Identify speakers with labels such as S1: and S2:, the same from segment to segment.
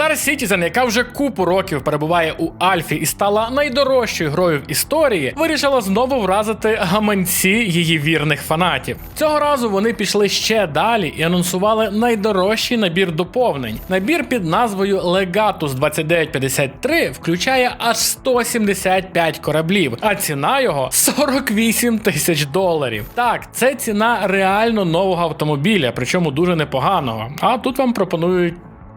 S1: Star Citizen, яка вже купу років перебуває у Альфі і стала найдорожчою грою в історії, вирішила знову вразити гаманці її вірних фанатів. Цього разу вони пішли ще далі і анонсували найдорожчий набір доповнень. Набір під назвою Legatus 2953 включає аж 175 кораблів, а ціна його 48 тисяч доларів. Так, це ціна реально нового автомобіля, причому дуже непоганого. А тут вам пропонують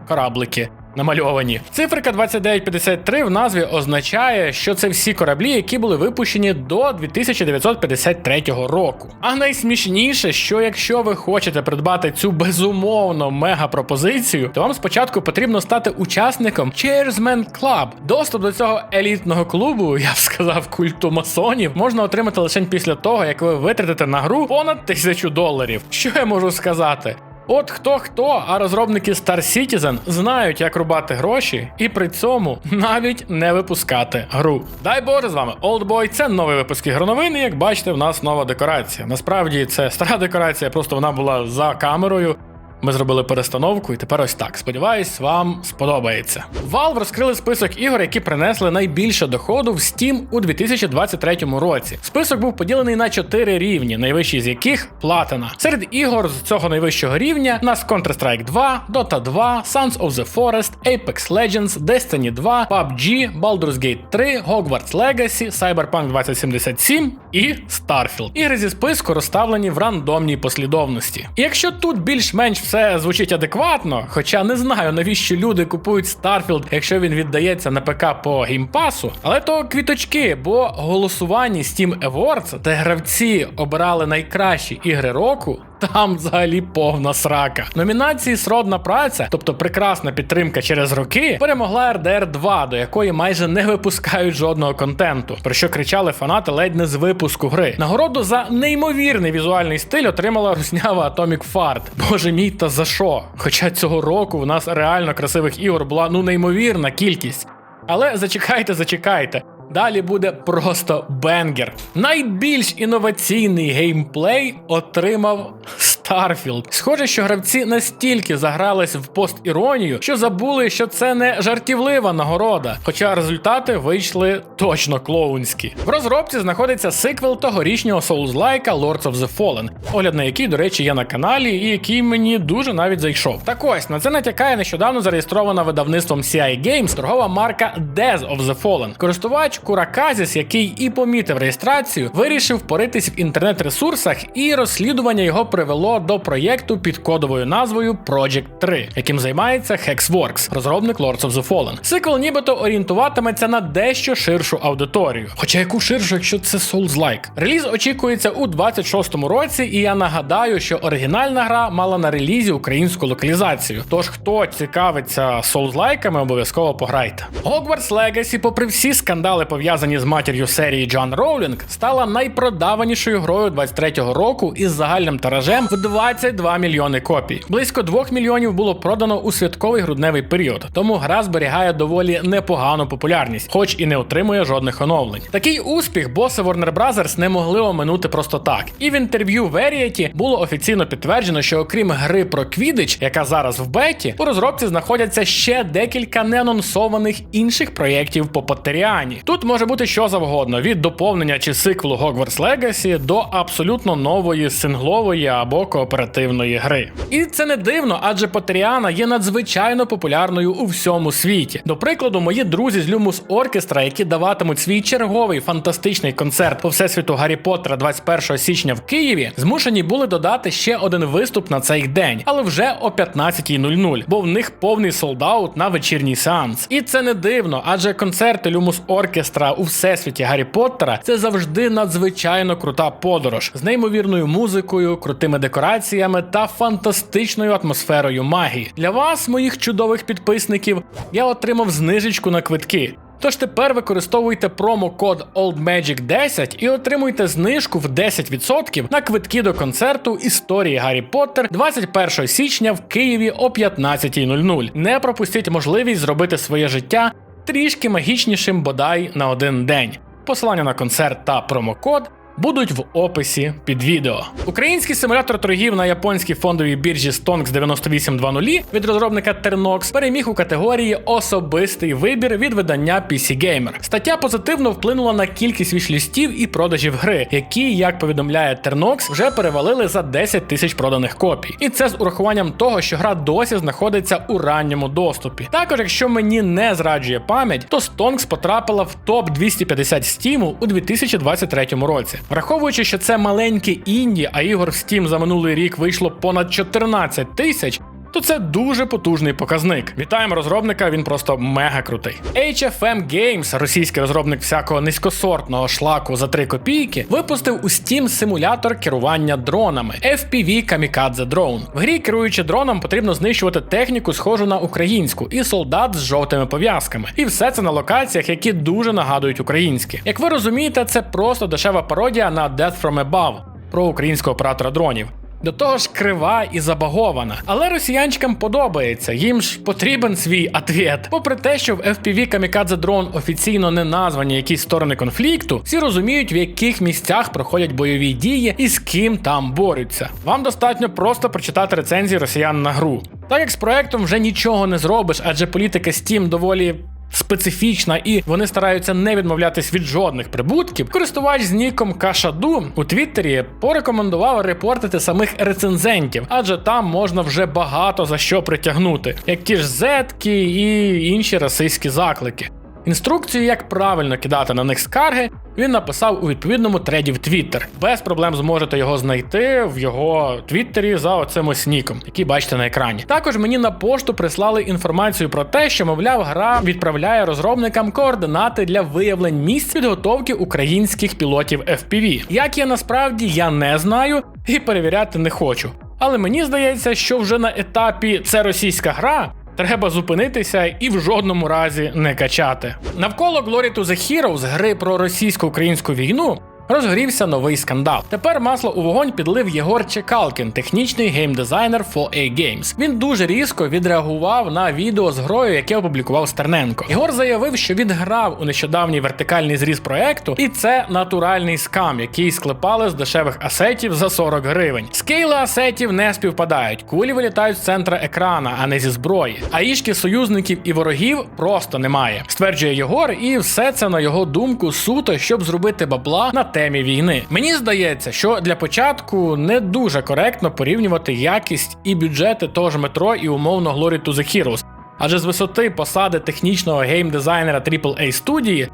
S1: кораблики. Намальовані цифрика 2953 в назві означає, що це всі кораблі, які були випущені до 2953 року. А найсмішніше, що якщо ви хочете придбати цю безумовно мега-пропозицію, то вам спочатку потрібно стати учасником Chairsman Club. Доступ до цього елітного клубу, я б сказав, культу масонів, можна отримати лише після того, як ви витратите на гру понад тисячу доларів. Що я можу сказати? От хто хто, а розробники Star Citizen знають, як рубати гроші, і при цьому навіть не випускати гру. Дай Боже з вами, Oldboy, це новий випуск ігроновин, як бачите, в нас нова декорація. Насправді це стара декорація, просто вона була за камерою. Ми зробили перестановку, і тепер ось так. Сподіваюсь, вам сподобається. Valve розкрили список ігор, які принесли найбільше доходу в Steam у 2023 році. Список був поділений на 4 рівні, найвищий з яких платина. Серед ігор з цього найвищого рівня нас Counter-Strike 2, Dota 2, Sons of the Forest, Apex Legends, Destiny 2, PUBG, Baldur's Gate 3, Hogwarts Legacy, Cyberpunk 2077 і Starfield. Ігри зі списку розставлені в рандомній послідовності. І якщо тут більш-менш все звучить адекватно, хоча не знаю, навіщо люди купують Starfield, якщо він віддається на ПК по геймпасу, але то квіточки, бо голосування Steam Awards, де гравці обирали найкращі ігри року. Там взагалі повна срака. Номінації Сродна праця, тобто прекрасна підтримка через роки, перемогла RDR 2, до якої майже не випускають жодного контенту, про що кричали фанати ледь не з випуску гри. Нагороду за неймовірний візуальний стиль отримала руснява Atomic Fart. Боже мій, та за що? Хоча цього року в нас реально красивих ігор була ну неймовірна кількість. Але зачекайте, зачекайте. Далі буде просто бенгер. Найбільш інноваційний геймплей отримав Starfield. Схоже, що гравці настільки загрались в постіронію, що забули, що це не жартівлива нагорода. Хоча результати вийшли точно клоунські. В розробці знаходиться сиквел тогорічнього Souls-like Lords of the Fallen, огляд на який, до речі, є на каналі, і який мені дуже навіть зайшов. Так ось на це натякає нещодавно зареєстрована видавництвом CI Games торгова марка Death of the Fallen. Користувач Кураказіс, який і помітив реєстрацію, вирішив поритись в інтернет-ресурсах, і розслідування його привело до проєкту під кодовою назвою Project 3, яким займається Hexworks, розробник Lords of the Fallen. Сиквел нібито орієнтуватиметься на дещо ширшу аудиторію. Хоча яку ширшу, якщо це Souls-like? Реліз очікується у 26-му році, і я нагадаю, що оригінальна гра мала на релізі українську локалізацію. Тож, хто цікавиться Souls-лайками, обов'язково пограйте. Hogwarts Legacy, попри всі скандали, пов'язані з матір'ю серії Джон Роулінг, стала найпродаванішою грою 23-го року із загальним тиражем в 22 мільйони копій. Близько 2 мільйонів було продано у святковий грудневий період, тому гра зберігає доволі непогану популярність, хоч і не отримує жодних оновлень. Такий успіх боси Warner Bros. не могли оминути просто так. І в інтерв'ю Verity було офіційно підтверджено, що окрім гри про Квідич, яка зараз в беті, у розробці знаходяться ще декілька неанонсованих інших проєктів по Поттеріані. Тут може бути що завгодно: від доповнення чи сиквелу Hogwarts Legacy до абсолютно нової синглової або кооперативної гри. І це не дивно, адже Потеріана є надзвичайно популярною у всьому світі. До прикладу, мої друзі з Lumos Orchestra, які даватимуть свій черговий фантастичний концерт по всесвіту Гаррі Поттера 21 січня в Києві, змушені були додати ще один виступ на цей день, але вже о 15.00, бо в них повний солдаут на вечірній сеанс. І це не дивно, адже концерти Lumos Orchestra у всесвіті Гаррі Поттера це завжди надзвичайно крута подорож з неймовірною музикою, крутими декораціями та фантастичною атмосферою магії. Для вас, моїх чудових підписників, я отримав знижечку на квитки. Тож тепер використовуйте промокод OldMagic10 і отримуйте знижку в 10% на квитки до концерту історії Гаррі Поттер 21 січня в Києві о 15.00. Не пропустіть можливість зробити своє життя трішки магічнішим бодай на один день. Посилання на концерт та промокод будуть в описі під відео. Український симулятор торгів на японській фондовій біржі Stonks 9820 від розробника Ternox переміг у категорії Особистий вибір від видання PC Gamer. Стаття позитивно вплинула на кількість вішлістів і продажів гри, які, як повідомляє Ternox, вже перевалили за 10 тисяч проданих копій. І це з урахуванням того, що гра досі знаходиться у ранньому доступі. Також, якщо мені не зраджує пам'ять, то Stonks потрапила в топ 250 Steam у 2023 році. Враховуючи, що це маленькі інді, а ігор в Steam за минулий рік вийшло понад 14 тисяч. То це дуже потужний показник. Вітаємо розробника, він просто мега крутий. HFM Games, російський розробник всякого низькосортного шлаку за 3 копійки, випустив у Steam симулятор керування дронами FPV Kamikaze Drone. В грі, керуючи дроном, потрібно знищувати техніку, схожу на українську, і солдат з жовтими пов'язками. І все це на локаціях, які дуже нагадують українські. Як ви розумієте, це просто дешева пародія на Death from Above про українського оператора дронів. До того ж крива і забагована. Але росіянчикам подобається, їм ж потрібен свій ответ. Попри те, що в FPV Kamikaze Drone офіційно не названі якісь сторони конфлікту, всі розуміють, в яких місцях проходять бойові дії і з ким там борються. Вам достатньо просто прочитати рецензії росіян на гру. Так як з проектом вже нічого не зробиш, адже політика Steam доволі специфічна і вони стараються не відмовлятись від жодних прибутків. Користувач з ніком Кашаду у Твіттері порекомендував репортити самих рецензентів, адже там можна вже багато за що притягнути, як ті ж зетки і інші російські заклики. Інструкцію, як правильно кидати на них скарги, він написав у відповідному треді в Twitter. Без проблем зможете його знайти в його твіттері за оцим ось ніком, який бачите на екрані. Також мені на пошту прислали інформацію про те, що, мовляв, гра відправляє розробникам координати для виявлень місць підготовки українських пілотів FPV. Як є насправді, я не знаю і перевіряти не хочу. Але мені здається, що вже на етапі це російська гра. Треба зупинитися і в жодному разі не качати. Навколо Glory to the Heroes, гри про російсько-українську війну, розгорівся новий скандал. Тепер масло у вогонь підлив Єгор Чекалкін, технічний геймдизайнер 4A Games. Він дуже різко відреагував на відео з грою, яке опублікував Стерненко. Єгор заявив, що він грав у нещодавній вертикальний зріз проекту, і це натуральний скам, який склепали з дешевих асетів за 40 гривень. Скейли асетів не співпадають, кулі вилітають з центра екрана, а не зі зброї. А ішки союзників і ворогів просто немає. Стверджує Єгор, і все це на його думку суто, щоб зробити бабла на темі війни. Мені здається, що для початку не дуже коректно порівнювати якість і бюджети того ж метро і умовно Glory to the Heroes. Адже з висоти посади технічного геймдизайнера AAA студії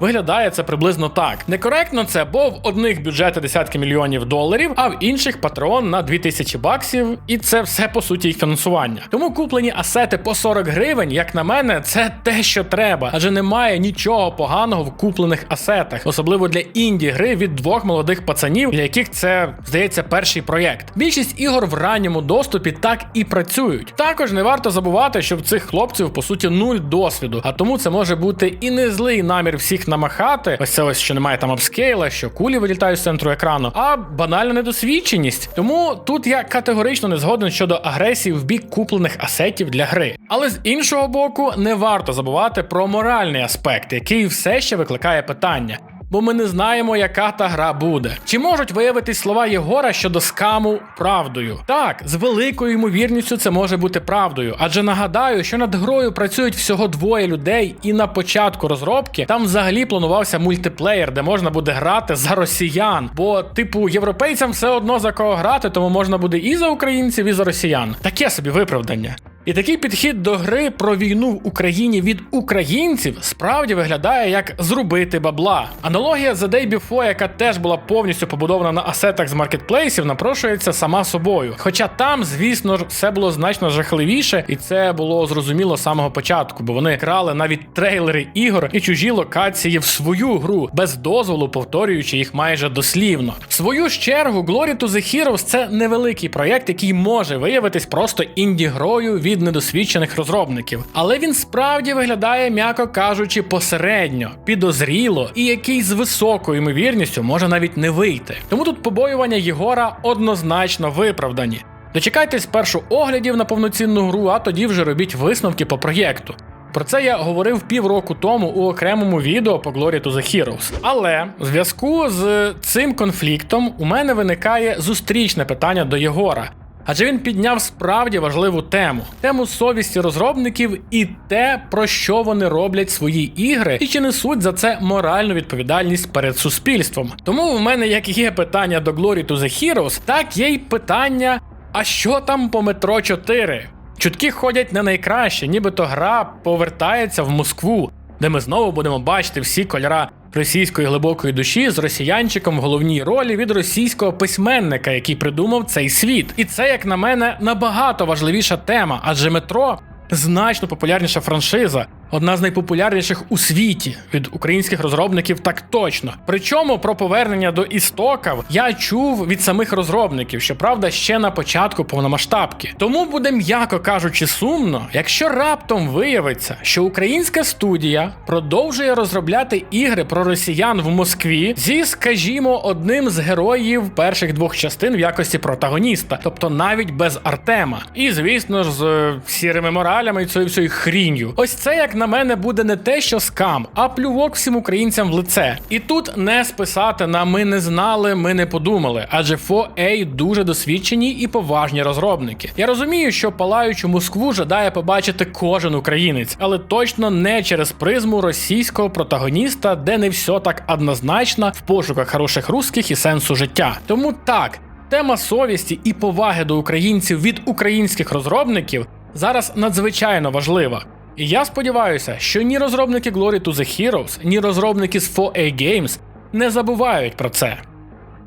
S1: Виглядає це приблизно так. Некоректно це, бо в одних бюджети десятки мільйонів доларів, а в інших патрон на 2000 баксів, і це все по суті їх фінансування. Тому куплені асети по 40 гривень, як на мене, це те, що треба, адже немає нічого поганого в куплених асетах, особливо для інді гри від двох молодих пацанів, для яких це здається перший проєкт. Більшість ігор в ранньому доступі так і працюють. Також не варто забувати, що в цих хлопців по суті нуль досвіду, а тому це може бути і не злий намір всіх намахати. Ось це ось що немає там апскейла, що кулі вилітають з центру екрану, а банальна недосвідченість. Тому тут я категорично не згоден щодо агресії в бік куплених асетів для гри. Але з іншого боку, не варто забувати про моральний аспект, який все ще викликає питання. Бо ми не знаємо, яка та гра буде. Чи можуть виявитись слова Єгора щодо скаму правдою? Так, з великою ймовірністю це може бути правдою. Адже нагадаю, що над грою працюють всього двоє людей, і на початку розробки там взагалі планувався мультиплеєр, де можна буде грати за росіян. Бо, типу, європейцям все одно за кого грати, тому можна буде і за українців, і за росіян. Таке собі виправдання. І такий підхід до гри про війну в Україні від українців справді виглядає як зробити бабла. Аналогія The Day Before, яка теж була повністю побудована на асетах з маркетплейсів, напрошується сама собою. Хоча там, звісно ж, все було значно жахливіше, і це було зрозуміло з самого початку, бо вони крали навіть трейлери ігор і чужі локації в свою гру, без дозволу повторюючи їх майже дослівно. В свою ж чергу, Glory to the Heroes це невеликий проєкт, який може виявитись просто інді-грою від недосвідчених розробників, але він справді виглядає, м'яко кажучи, посередньо, підозріло і який з високою ймовірністю може навіть не вийти. Тому тут побоювання Єгора однозначно виправдані. Дочекайтесь спершу оглядів на повноцінну гру, а тоді вже робіть висновки по проєкту. Про це я говорив півроку тому у окремому відео по Glory to the Heroes. Але в зв'язку з цим конфліктом у мене виникає зустрічне питання до Єгора. Адже він підняв справді важливу тему: тему совісті розробників і те, про що вони роблять свої ігри, і чи несуть за це моральну відповідальність перед суспільством. Тому в мене як є питання до Glory to the Heroes, так є й питання: а що там по метро 4? Чутки ходять не найкраще, нібито гра повертається в Москву, де ми знову будемо бачити всі кольора російської глибокої душі з росіянчиком в головній ролі від російського письменника, який придумав цей світ. І це, як на мене, набагато важливіша тема, адже метро значно популярніша франшиза. Одна з найпопулярніших у світі від українських розробників, так точно. Причому про повернення до істоків я чув від самих розробників, щоправда, ще на початку повномасштабки. Тому буде, м'яко кажучи, сумно, якщо раптом виявиться, що українська студія продовжує розробляти ігри про росіян в Москві зі, скажімо, одним з героїв перших двох частин в якості протагоніста, тобто навіть без Артема. І звісно ж, з е, сірими моралями і цією всією хрінью. Ось це як на мене буде не те, що скам, а плювок всім українцям в лице. І тут не списати на ми не знали, ми не подумали, адже 4A дуже досвідчені і поважні розробники. Я розумію, що палаючу Москву жадає побачити кожен українець, але точно не через призму російського протагоніста, де не все так однозначно в пошуках хороших русських і сенсу життя. Тому так. Тема совісті і поваги до українців від українських розробників зараз надзвичайно важлива. І я сподіваюся, що ні розробники Glory to the Heroes, ні розробники з 4A Games не забувають про це.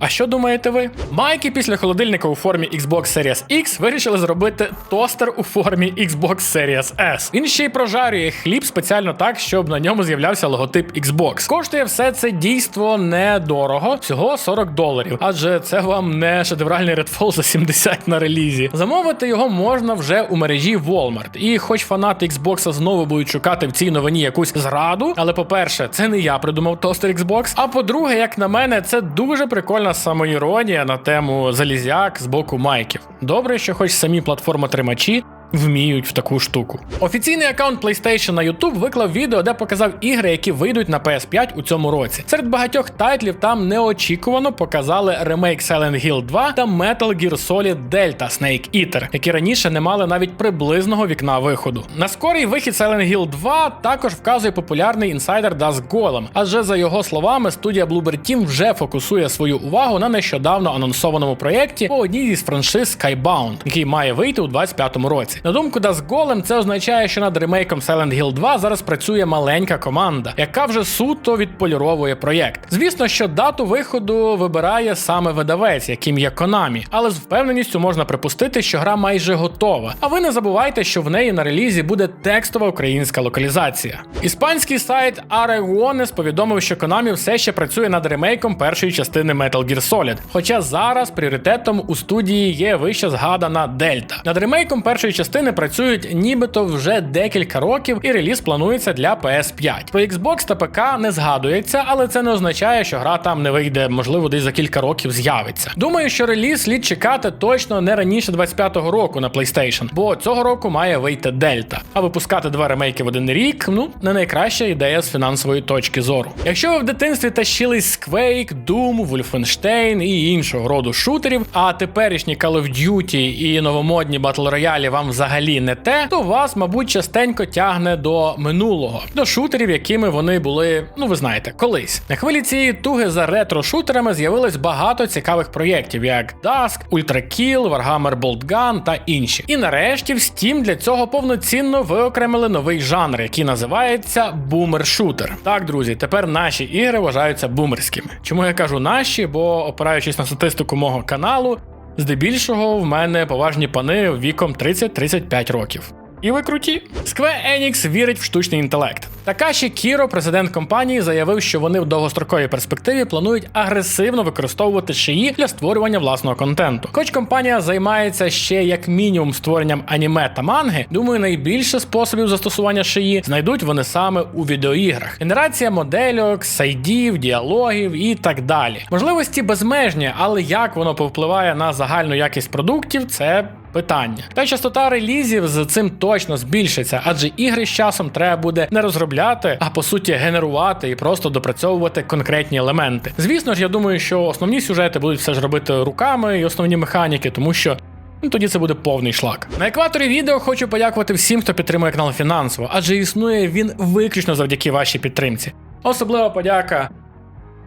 S1: А що думаєте ви? Майки після холодильника у формі Xbox Series X вирішили зробити тостер у формі Xbox Series S. Він ще й прожарює хліб спеціально так, щоб на ньому з'являвся логотип Xbox. Коштує все це дійство недорого, всього 40 доларів, адже це вам не шедевральний Redfall за 70 на релізі. Замовити його можна вже у мережі Walmart. І хоч фанати Xbox знову будуть шукати в цій новині якусь зраду, але по-перше, це не я придумав тостер Xbox. А по-друге, як на мене, це дуже прикольна самоіронія на тему залізяк з боку майків. Добре, що хоч самі платформотримачі вміють в таку штуку. Офіційний аккаунт PlayStation на YouTube виклав відео, де показав ігри, які вийдуть на PS5 у цьому році. Серед багатьох тайтлів там неочікувано показали ремейк Silent Hill 2 та Metal Gear Solid Delta Snake Eater, які раніше не мали навіть приблизного вікна виходу. На скорий вихід Silent Hill 2 також вказує популярний інсайдер Daz Golem, адже за його словами, студія Bloober Team вже фокусує свою увагу на нещодавно анонсованому проєкті по одній із франшиз Skybound, який має вийти у 2025 році. На думку Golem, це означає, що над ремейком Silent Hill 2 зараз працює маленька команда, яка вже суто відполіровує проєкт. Звісно, що дату виходу вибирає саме видавець, яким є Konami, але з впевненістю можна припустити, що гра майже готова. А ви не забувайте, що в неї на релізі буде текстова українська локалізація. Іспанський сайт Aregones повідомив, що Konami все ще працює над ремейком першої частини Metal Gear Solid. Хоча зараз пріоритетом у студії є вище згадана Дельта. Над ремейком першої частини працюють нібито вже декілька років, і реліз планується для PS5. Про Xbox та ПК не згадується, але це не означає, що гра там не вийде, можливо, десь за кілька років з'явиться. Думаю, що реліз слід чекати точно не раніше 25-го року на PlayStation, бо цього року має вийти Дельта. А випускати два ремейки в один рік ну не найкраща ідея з фінансової точки зору. Якщо ви в дитинстві тащились Quake, Doom, Wolfenstein і іншого роду шутерів, а теперішні Call of Duty і новомодні Battle Royale вам взагалі не те, то вас, мабуть, частенько тягне до минулого, до шутерів, якими вони були, ну ви знаєте, колись. На хвилі цієї туги за ретро-шутерами з'явилось багато цікавих проєктів, як Dusk, Ultra Kill, Warhammer Bolt та інші. І нарешті в Steam для цього повноцінно виокремили новий жанр, який називається бумер-шутер. Так, друзі, тепер наші ігри вважаються бумерськими. Чому я кажу наші? Бо опираючись на статистику мого каналу, здебільшого в мене поважні пани віком 30-35 років. І ви круті. Square Enix вірить в штучний інтелект. Такаші Кіро, президент компанії, заявив, що вони в довгостроковій перспективі планують агресивно використовувати шиї для створювання власного контенту. Хоч компанія займається ще як мінімум створенням аніме та манги, думаю, найбільше способів застосування шиї знайдуть вони саме у відеоіграх. Генерація модельок, сайдів, діалогів і так далі. Можливості безмежні, але як воно повпливає на загальну якість продуктів, це питання. Та частота релізів з цим точно збільшиться, адже ігри з часом треба буде не розробляти, а по суті генерувати і просто допрацьовувати конкретні елементи. Звісно ж, я думаю, що основні сюжети будуть все ж робити руками і основні механіки, тому що. Ну, тоді це буде повний шлак. На екваторі відео хочу подякувати всім, хто підтримує канал фінансово, адже існує він виключно завдяки вашій підтримці. Особлива подяка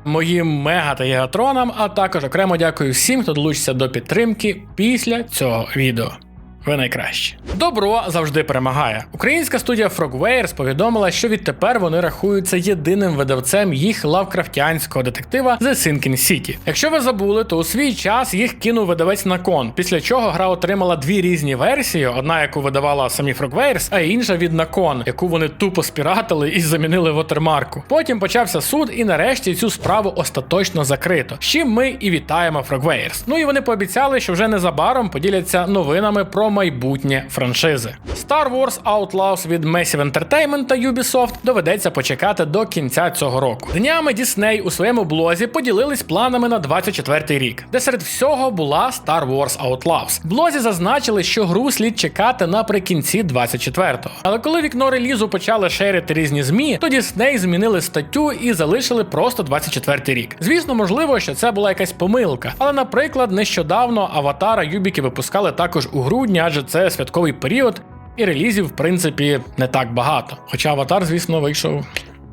S1: моїм мега та гігатронам, а також окремо дякую всім, хто долучиться до підтримки після цього відео. Ви найкращі. Добро завжди перемагає. Українська студія Frogwares повідомила, що відтепер вони рахуються єдиним видавцем їх лавкрафтянського детектива The Sinking City. Якщо ви забули, то у свій час їх кинув видавець на кон, після чого гра отримала дві різні версії: одна, яку видавала самі Frogwares, а інша від Након, яку вони тупо спіратили і замінили вотермарку. Потім почався суд, і нарешті цю справу остаточно закрито. З чим ми і вітаємо Frogwares. Ну і вони пообіцяли, що вже незабаром поділяться новинами про майбутнє франшизи. Star Wars Outlaws від Massive Entertainment та Ubisoft доведеться почекати до кінця цього року. Днями Disney у своєму блозі поділились планами на 24-й рік, де серед всього була Star Wars Outlaws. Блозі зазначили, що гру слід чекати наприкінці 24-го. Але коли вікно релізу почали шерити різні змі, то Disney змінили статтю і залишили просто 24-й рік. Звісно, можливо, що це була якась помилка. Але, наприклад, нещодавно аватара Юбіки випускали також у грудні, адже це святковий період, і релізів, в принципі, не так багато. Хоча аватар, звісно, вийшов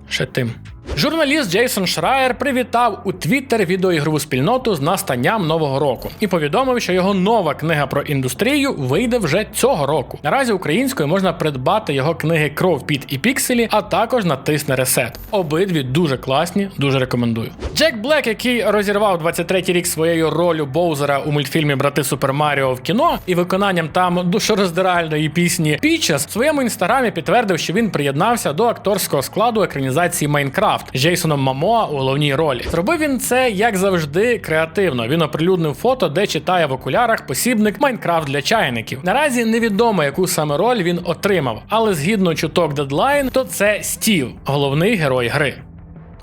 S1: ще тим. Журналіст Джейсон Шраєр привітав у Твіттер відеоігрову спільноту з настанням нового року і повідомив, що його нова книга про індустрію вийде вже цього року. Наразі українською можна придбати його книги Кров, Піт і Пікселі, а також натисне ресет. Обидві дуже класні, дуже рекомендую. Джек Блек, який розірвав 23-й рік своєю ролью Боузера у мультфільмі Брати Супер Маріо в кіно і виконанням там душороздиральної пісні Пічес, в своєму інстаграмі підтвердив, що він приєднався до акторського складу екранізації Майнкрафт з Джейсоном Мамоа у головній ролі. Зробив він це як завжди креативно. Він оприлюднив фото, де читає в окулярах посібник Майнкрафт для чайників. Наразі невідомо, яку саме роль він отримав, але згідно чуток дедлайн, то це Стів, головний герой гри.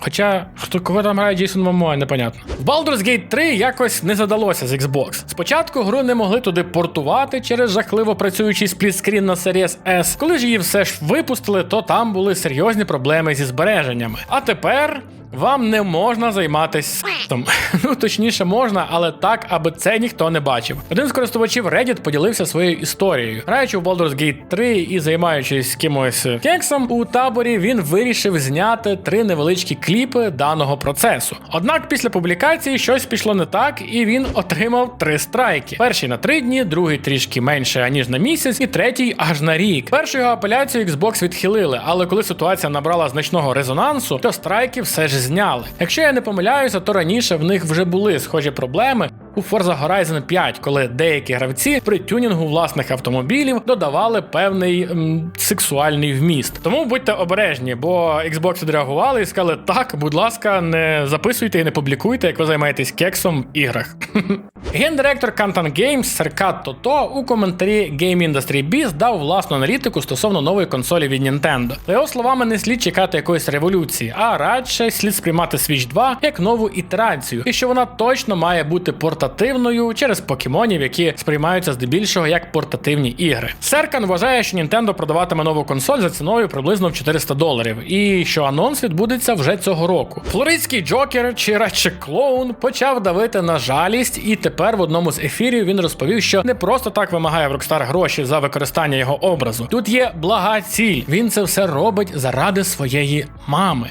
S1: Хоча хто кого там грає Джейсон Момоа, непонятно. В Baldur's Gate 3 якось не задалося з Xbox. Спочатку гру не могли туди портувати через жахливо працюючий сплітскрін на Series S. Коли ж її все ж випустили, то там були серйозні проблеми зі збереженнями. А тепер. Вам не можна займатися. Ну точніше можна, але так, аби це ніхто не бачив. Один з користувачів Reddit поділився своєю історією. Граючи в Baldur's Gate 3 і займаючись кимось кексом у таборі, він вирішив зняти три невеличкі кліпи даного процесу. Однак після публікації щось пішло не так, і він отримав три страйки: перший на три дні, другий трішки менше аніж на місяць, і третій аж на рік. Першу його апеляцію Xbox відхилили, але коли ситуація набрала значного резонансу, то страйки все ж зняли. Якщо я не помиляюся, то раніше в них вже були схожі проблеми. У Forza Horizon 5, коли деякі гравці при тюнінгу власних автомобілів додавали певний м, сексуальний вміст. Тому будьте обережні, бо Xbox відреагували і сказали: так, будь ласка, не записуйте і не публікуйте, як ви займаєтесь кексом в іграх. Гендиректор Canton Games Серкат Тото у коментарі Game Industry Biz дав власну аналітику стосовно нової консолі від Nintendo. За його словами, не слід чекати якоїсь революції, а радше слід сприймати Switch 2 як нову ітерацію, і що вона точно має бути портативною через покемонів, які сприймаються здебільшого як портативні ігри. Серкан вважає, що Nintendo продаватиме нову консоль за ціною приблизно в 400 доларів, і що анонс відбудеться вже цього року. Флоридський Джокер, чи радше клоун, почав давити на жалість, і тепер в одному з ефірів він розповів, що не просто так вимагає в Rockstar гроші за використання його образу. Тут є блага ціль. Він це все робить заради своєї мами.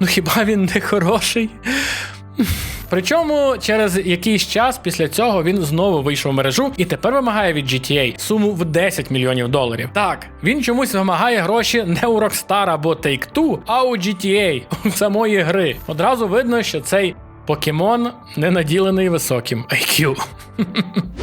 S1: Ну хіба він не хороший? Причому через якийсь час після цього він знову вийшов в мережу і тепер вимагає від GTA суму в 10 мільйонів доларів. Так, він чомусь вимагає гроші не у Rockstar або Take-Two, а у GTA, у самої гри. Одразу видно, що цей покемон не наділений високим IQ.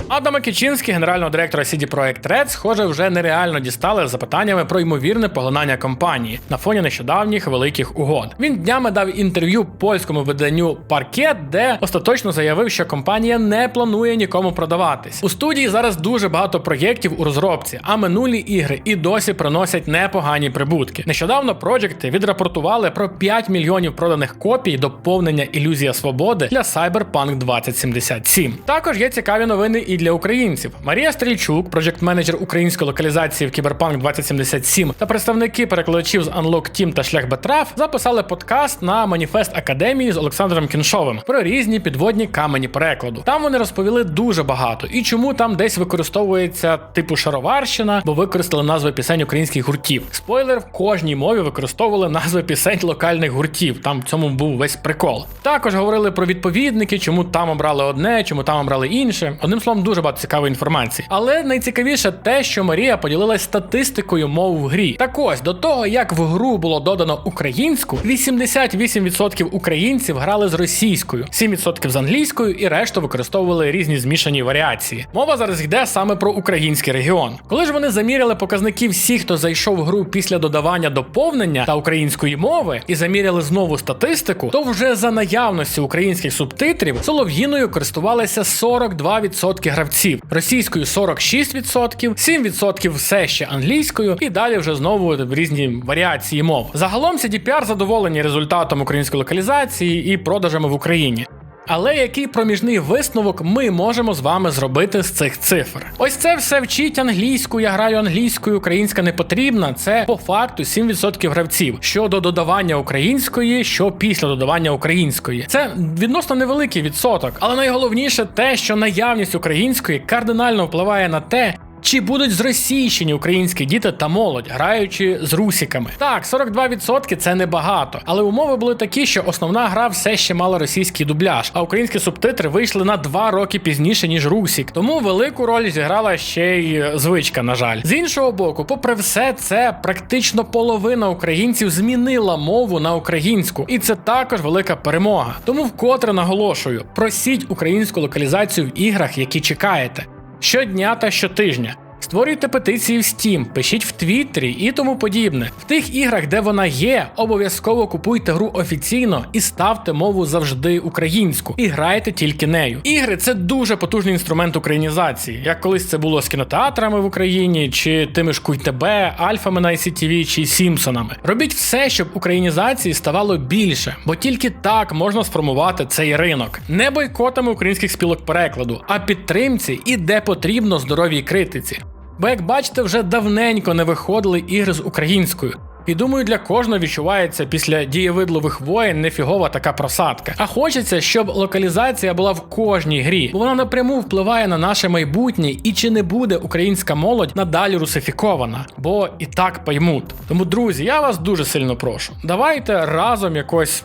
S1: Адама Кічинський, генерального директора CD Projekt Red, схоже, вже нереально дістали з запитаннями про ймовірне поглинання компанії на фоні нещодавніх великих угод. Він днями дав інтерв'ю польському виданню Паркет, де остаточно заявив, що компанія не планує нікому продаватись. У студії зараз дуже багато проєктів у розробці, а минулі ігри і досі приносять непогані прибутки. Нещодавно проєкти відрапортували про 5 мільйонів проданих копій доповнення ілюзія свободи для Cyberpunk 2077. Також є цікаві новини і для українців. Марія Стрільчук, проджект-менеджер української локалізації в Cyberpunk 2077 та представники перекладачів з Unlock Team та Шлях Бетраф записали подкаст на Маніфест Академії з Олександром Кіншовим про різні підводні камені перекладу. Там вони розповіли дуже багато і чому там десь використовується типу шароварщина, бо використали назви пісень українських гуртів. Спойлер, в кожній мові використовували назви пісень локальних гуртів. Там в цьому був весь прикол. Також говорили про відповідники, чому там обрали одне, чому там обрали інше. Одним словом, дуже багато цікавої інформації. Але найцікавіше те, що Марія поділилась статистикою мов в грі. Так ось до того, як в гру було додано українську, 88% українців грали з російською, 7% з англійською і решту використовували різні змішані варіації. Мова зараз йде саме про український регіон. Коли ж вони заміряли показники всіх, хто зайшов в гру після додавання доповнення та української мови, і заміряли знову статистику, то вже за наявності українських субтитрів солов'їною користувалися 42% гравців, російською 46%, 7% все ще англійською, і далі вже знову різні варіації мов. Загалом CDPR задоволені результатом української локалізації і продажами в Україні. Але який проміжний висновок ми можемо з вами зробити з цих цифр? Ось це все вчить англійську, я граю англійською, українська не потрібна. Це по факту 7% гравців щодо додавання української, що після додавання української. Це відносно невеликий відсоток, але найголовніше те, що наявність української кардинально впливає на те. Чи будуть зросійщені українські діти та молодь, граючи з русіками? Так, 42% це небагато, але умови були такі, що основна гра все ще мала російський дубляж, а українські субтитри вийшли на 2 роки пізніше ніж Русік. Тому велику роль зіграла ще й звичка. На жаль, з іншого боку, попри все, це практично половина українців змінила мову на українську, і це також велика перемога. Тому вкотре наголошую: просіть українську локалізацію в іграх, які чекаєте щодня та щотижня. Створюйте петиції в Steam, пишіть в Твіттері і тому подібне. В тих іграх, де вона є, обов'язково купуйте гру офіційно і ставте мову завжди українську. І грайте тільки нею. Ігри це дуже потужний інструмент українізації, як колись це було з кінотеатрами в Україні, чи тими ж КуйТБ, Альфами на ICTV, чи Сімпсонами. Робіть все, щоб українізації ставало більше, бо тільки так можна сформувати цей ринок. Не бойкотами українських спілок перекладу, а підтримці і де потрібно здоровій критиці. Бо, як бачите, вже давненько не виходили ігри з українською. І думаю, для кожного відчувається після дієвидлових воєн нефігова така просадка. А хочеться, щоб локалізація була в кожній грі, бо вона напряму впливає на наше майбутнє і чи не буде українська молодь надалі русифікована, бо і так поймуть. Тому, друзі, я вас дуже сильно прошу. Давайте разом якось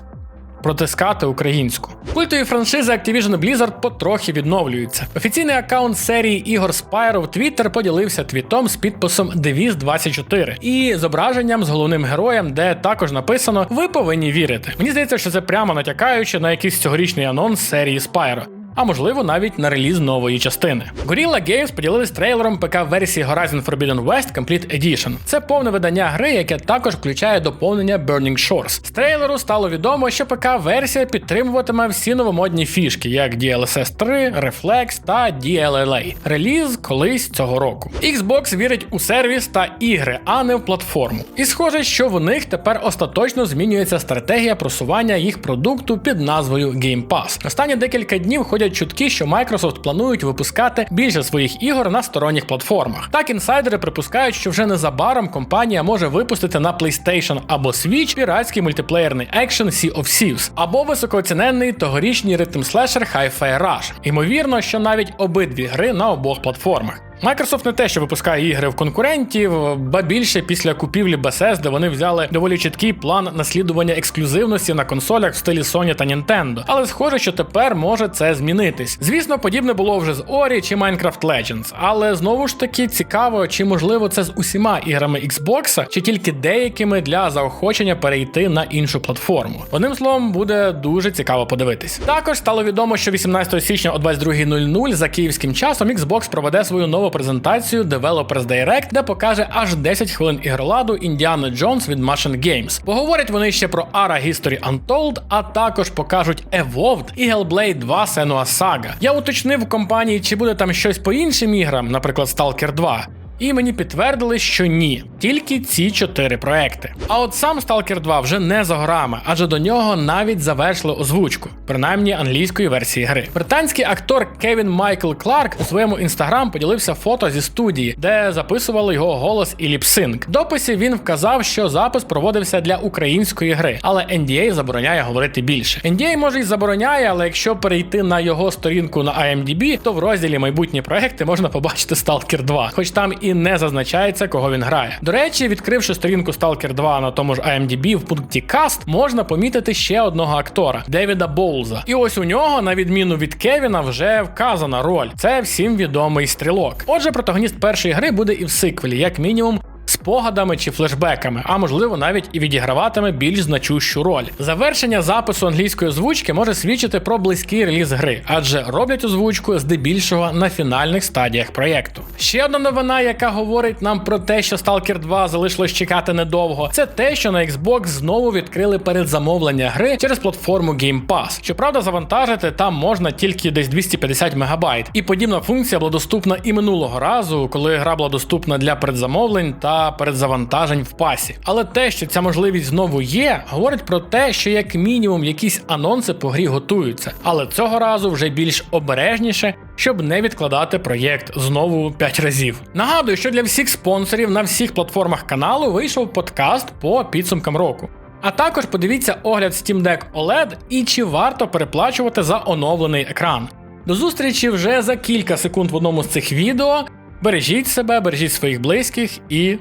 S1: протискати українську. Культові франшизи Activision Blizzard потрохи відновлюються. Офіційний аккаунт серії ігор Spyro в Twitter поділився твітом з підписом Deviz 24 і зображенням з головним героєм, де також написано Ви повинні вірити. Мені здається, що це прямо натякаючи на якийсь цьогорічний анонс серії Spyro а можливо навіть на реліз нової частини. Gorilla Games поділились трейлером ПК-версії Horizon Forbidden West Complete Edition. Це повне видання гри, яке також включає доповнення Burning Shores. З трейлеру стало відомо, що ПК-версія підтримуватиме всі новомодні фішки, як DLSS 3, Reflex та DLLA. Реліз колись цього року. Xbox вірить у сервіс та ігри, а не в платформу. І схоже, що в них тепер остаточно змінюється стратегія просування їх продукту під назвою Game Pass. Останні декілька днів ходять ходять чутки, що Microsoft планують випускати більше своїх ігор на сторонніх платформах. Так інсайдери припускають, що вже незабаром компанія може випустити на PlayStation або Switch піратський мультиплеєрний екшен Sea of Thieves, або високооціненний тогорічний ритм слешер Hi-Fi Rush. Ймовірно, що навіть обидві гри на обох платформах. Microsoft не те, що випускає ігри в конкурентів, ба більше після купівлі Bethesda вони взяли доволі чіткий план наслідування ексклюзивності на консолях в стилі Sony та Nintendo. Але схоже, що тепер може це змінитись. Звісно, подібне було вже з Ori чи Minecraft Legends, але знову ж таки цікаво, чи можливо це з усіма іграми Xbox, чи тільки деякими для заохочення перейти на іншу платформу. Одним словом, буде дуже цікаво подивитись. Також стало відомо, що 18 січня о 22.00 за київським часом Xbox проведе свою нову презентацію Developers Direct, де покаже аж 10 хвилин ігроладу Індіана Джонс від Machine Games. Поговорять вони ще про Ara History Untold, а також покажуть Evolved і Hellblade 2 Senua Saga. Я уточнив у компанії, чи буде там щось по іншим іграм, наприклад, Stalker 2. І мені підтвердили, що ні, тільки ці чотири проекти. А от сам Stalker 2 вже не за горами, адже до нього навіть завершили озвучку, принаймні англійської версії гри. Британський актор Кевін Майкл Кларк у своєму інстаграм поділився фото зі студії, де записували його голос і ліпсинк. В дописі він вказав, що запис проводився для української гри, але NDA забороняє говорити більше. NDA може й забороняє, але якщо перейти на його сторінку на IMDb, то в розділі майбутні проекти можна побачити Stalker 2, хоч там і не зазначається, кого він грає. До речі, відкривши сторінку Stalker 2 на тому ж IMDb в пункті Каст, можна помітити ще одного актора Девіда Боулза. І ось у нього, на відміну від Кевіна, вже вказана роль. Це всім відомий стрілок. Отже, протагоніст першої гри буде і в сиквелі, як мінімум. Спогадами чи флешбеками, а можливо навіть і відіграватиме більш значущу роль. Завершення запису англійської озвучки може свідчити про близький реліз гри, адже роблять озвучку здебільшого на фінальних стадіях проєкту. Ще одна новина, яка говорить нам про те, що Stalker 2 залишилось чекати недовго, це те, що на Xbox знову відкрили передзамовлення гри через платформу Game Pass. Щоправда, завантажити там можна тільки десь 250 мегабайт. І подібна функція була доступна і минулого разу, коли гра була доступна для передзамовлень та передзавантажень в пасі. Але те, що ця можливість знову є, говорить про те, що як мінімум якісь анонси по грі готуються, але цього разу вже більш обережніше, щоб не відкладати проєкт знову 5 разів. Нагадую, що для всіх спонсорів на всіх платформах каналу вийшов подкаст по підсумкам року. А також подивіться огляд Steam Deck OLED і чи варто переплачувати за оновлений екран. До зустрічі вже за кілька секунд в одному з цих відео. Бережіть себе, бережіть своїх близьких і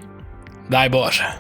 S1: дай Боже.